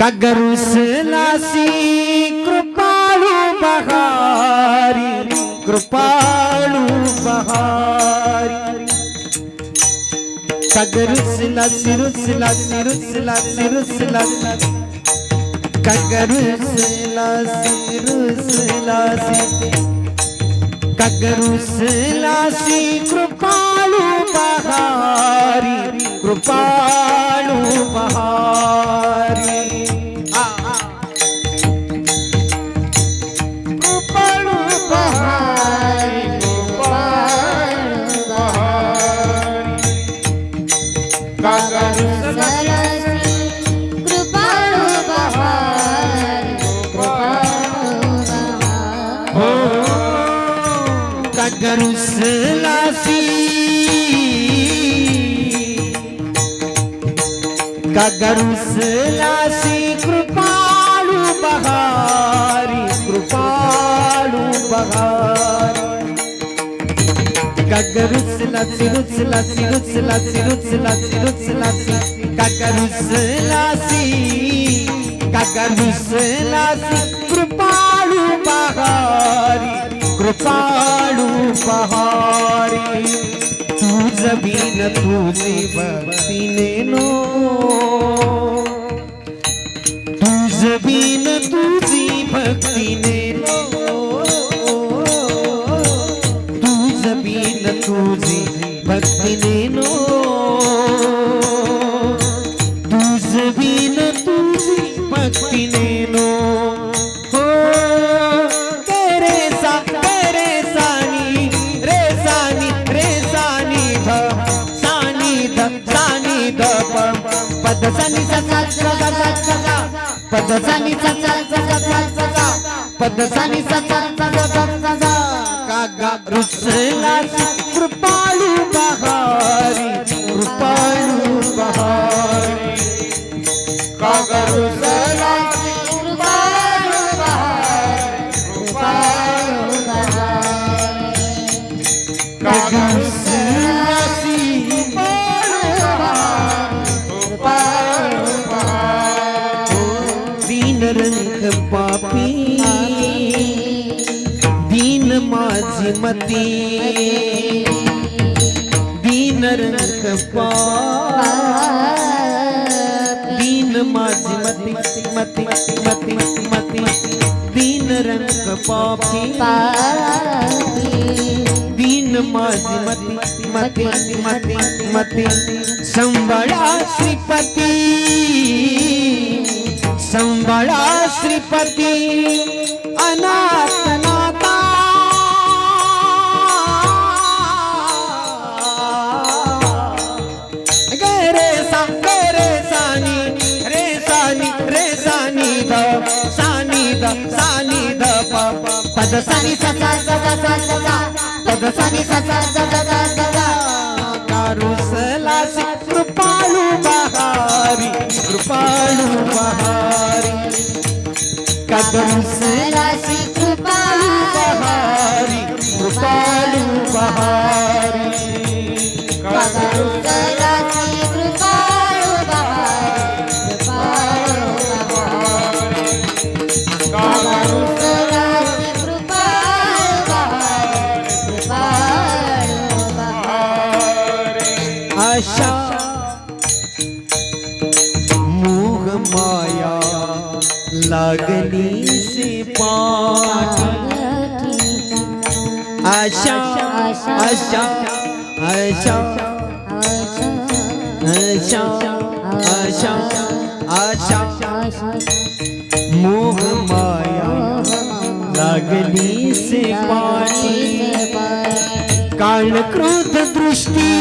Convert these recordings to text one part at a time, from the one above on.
कगरुसलासी कृपाळू बहारी कृपाळू बहारी कगरुसलासी रुसलासी रुसलासी रुसलासी कगरुसलासी रुसलासी कगरुसलासी कृपालु बहारी कृपालु बहारी कगरुसलासी कगरुसलासी कृपाळू बहारी कृपाळू बहारी। कगरुसलासी रुसलासी रुसलासी रुसलासी रुसलासी कगरुसलासी कगरुसलासी कृपाळू बहारी। कृपाळू पहारी तुझ बिन तुझे भक्तीने नो. तुझ बिन तुझी भक्तीने कृपाळू बहारी कृपाळू बहारी. कागा मती दीन रंग दीन माझी मती मती मती मती दीन रंग पापी दीन माझी मती मती मती मती। संबळा श्रीपती संबळा श्रीपती। पदसानी सचा सचा ददा पदसानी सचा सचा ददा कारुसला कृपाळू बहारी कृपाळू बहारी कदम से माया लगनी से पाठी। मोह माया लगनी से पाठी। काळ क्रोध दृष्टि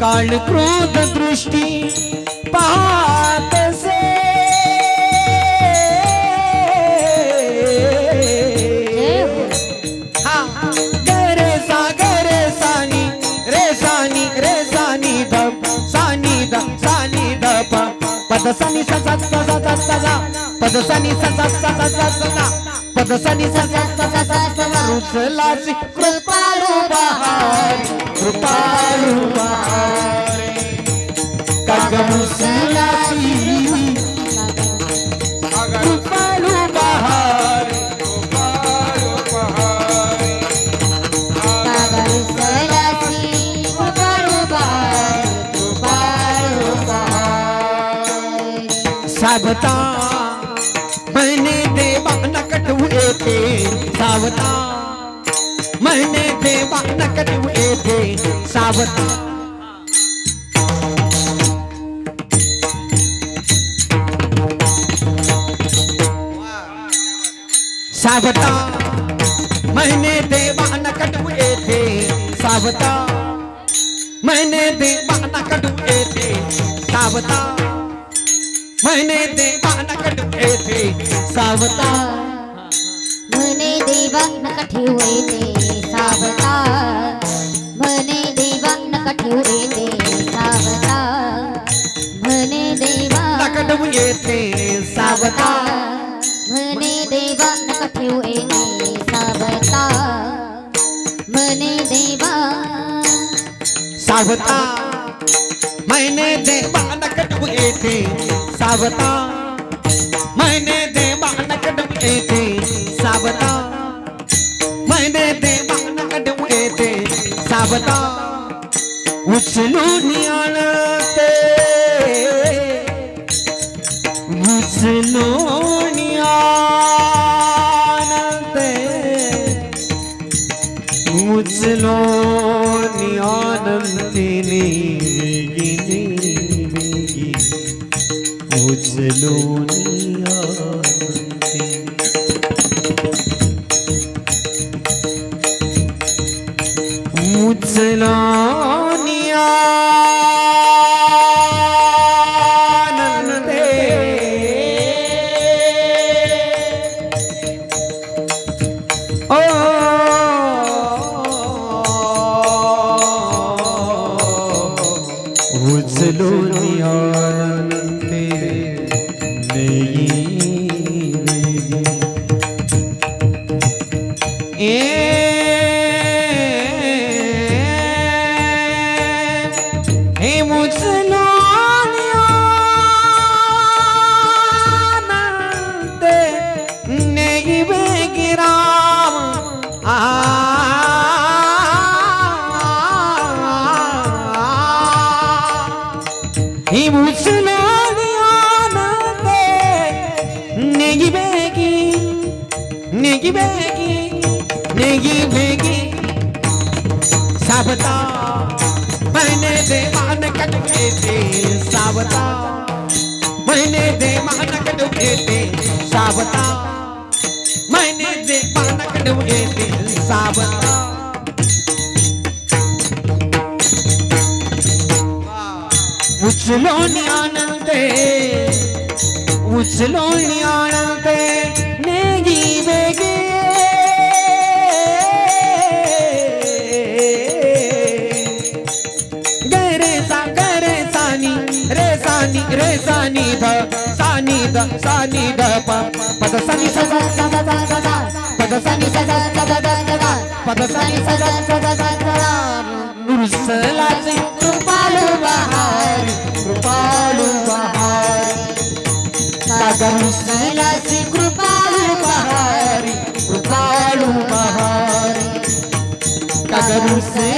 काळ क्रोध दृष्टी। पदसानी सजा सजा सजा. पदसानी सजा सजा सजा. पदसानी सजा सजा सजा. रुचलाची कृपाळू बहार कृपाळू बहार. काग मुसला सावता। मैंने देवा नकट हुए थे, सावता। मैंने देवा नकट हुए थे, सावता। सावता। मैंने देवा नकट हुए थे, सावता। मैंने देवा नकट हुए थे, सावता। मैंने दीवाना कटे थे सावता। मैंने दीवाना कटे हुए थे सावता। मैंने दीवाना कटे हुए थे सावता। मैंने दीवाना कटे हुए थे सावता। मैंने दीवाना कटे हुए थे सावता। मैंने देवा सावता। मैंने देवाना कटे हुए थे सावता। मैने दे मानक डमे थे सावता। मैने दे मानक डमे थे सावता। उचलू नियाणते उचलू मुझलो नेगी बेगी नेगी बेगी नेगी बेगी साबता मैंने देवान कटके थे साबता मैंने देवान कटके थे साबता मैंने देवान कटके थे साबता उछलो आनंदे उछलो आनंदे सा नी ग प पद सा नी सा सा सा सा सा सा पद सा नी सा सा सा सा सा सा पद सा नी सा सा सा सा सा सा नुरसलाचे कृपालु बहार कृपालु बहार. सागर नुरसलाचे कृपालु बहार कृपालु बहार. सागर नुरसलाचे